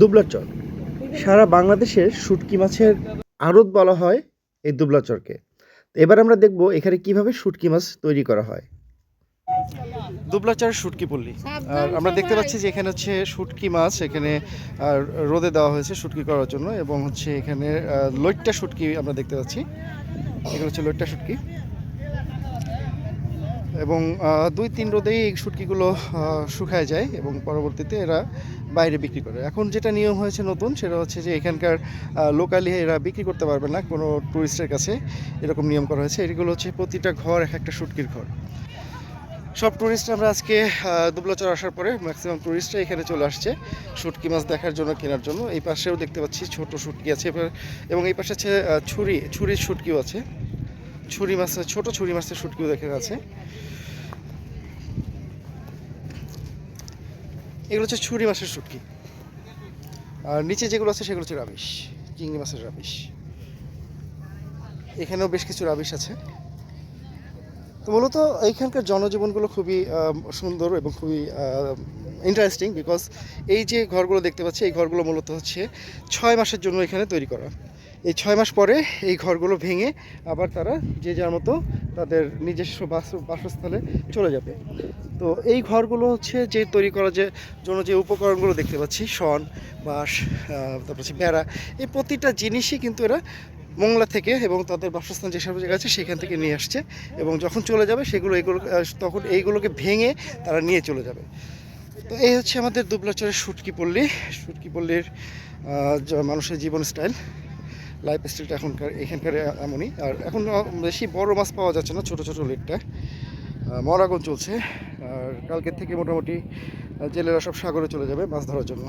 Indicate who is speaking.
Speaker 1: দুবলার চর। সারা বাংলাদেশের শুটকি মাছের আড়ত বলা হয় এই দুবলা চরকে। এবার আমরা দেখব এখানে কীভাবে শুটকি মাছ তৈরি করা হয়। দুবলাচার শুটকি পল্লী। আর আমরা দেখতে পাচ্ছি যে এখানে হচ্ছে শুটকি মাছ এখানে আর রোদে দেওয়া হয়েছে শুটকি করার জন্য এবং হচ্ছে এখানে লইট্টা শুটকি আমরা দেখতে পাচ্ছি। এগুলো হচ্ছে লইট্টা শুটকি। এবং দুই তিন রোদেই এই শুটকিগুলো শুকায় যায় এবং পরবর্তীতে এরা বাইরে বিক্রি করে। এখন যেটা নিয়ম হয়েছে নতুন সেটা হচ্ছে যে এখানকার লোকালি এরা বিক্রি করতে পারবে না কোনো টুরিস্টের কাছে। এরকম নিয়ম করা হয়েছে। এগুলো হচ্ছে প্রতিটা ঘর, এক একটা শুটকির ঘর। সব টুরিস্ট আমরা আজকে দুবলাচর আসার পরে ম্যাক্সিমাম টুরিস্টরা এখানে চলে আসছে শুটকি মাছ দেখার জন্য, কেনার জন্য। এই পাশেও দেখতে পাচ্ছি ছোট শুটকি আছে। এবং এই পাশে আছে ছুরি, ছুরির শুটকিও আছে। ছুরি মাছ, ছোট ছুরি মাছের শুটকিও দেখে আছে এগুলো হচ্ছে ছুরি মাছের শুটকি। আর নিচে যেগুলো আছে সেগুলো হচ্ছে রাবিশ, চিংড়ি মাছের রাবিশ। এখানেও বেশ কিছু রাবিশ আছে। তো মূলত এইখানকার জনজীবনগুলো খুবই সুন্দর এবং খুবই ইন্টারেস্টিং বিকজ এই যে ঘরগুলো দেখতে পাচ্ছি, এই ঘরগুলো মূলত হচ্ছে ছয় মাসের জন্য এখানে তৈরি করা। এই ছয় মাস পরে এই ঘরগুলো ভেঙে আবার তারা যে যার মতো তাদের নিজস্ব বাস- বাসস্থলে চলে যাবে। তো এই ঘরগুলো হচ্ছে যে তৈরি করার যে জন্য যে উপকরণগুলো দেখতে পাচ্ছি, শন, বাঁশ তারপর হচ্ছে বেড়া, এই প্রতিটা জিনিসই কিন্তু এরা মোংলা থেকে এবং তাদের বাসস্থান যেসব জায়গা আছে সেখান থেকে নিয়ে আসছে এবং যখন চলে যাবে সেগুলো এগুলো তখন এইগুলোকে ভেঙে তারা নিয়ে চলে যাবে। তো এই হচ্ছে আমাদের দুবলাচরের শুটকি পল্লী। শুটকি পল্লীর মানুষের জীবন স্টাইল। লাইফ স্টাইলটা এখনকার এখানকার এমনই। আর এখন বেশি বড় মাছ পাওয়া যাচ্ছে না, ছোট ছোট লেটটা মরাগন চলছে। আর কালকের থেকে মোটামুটি জেলেরা সব সাগরে চলে যাবে মাছ ধরার জন্য।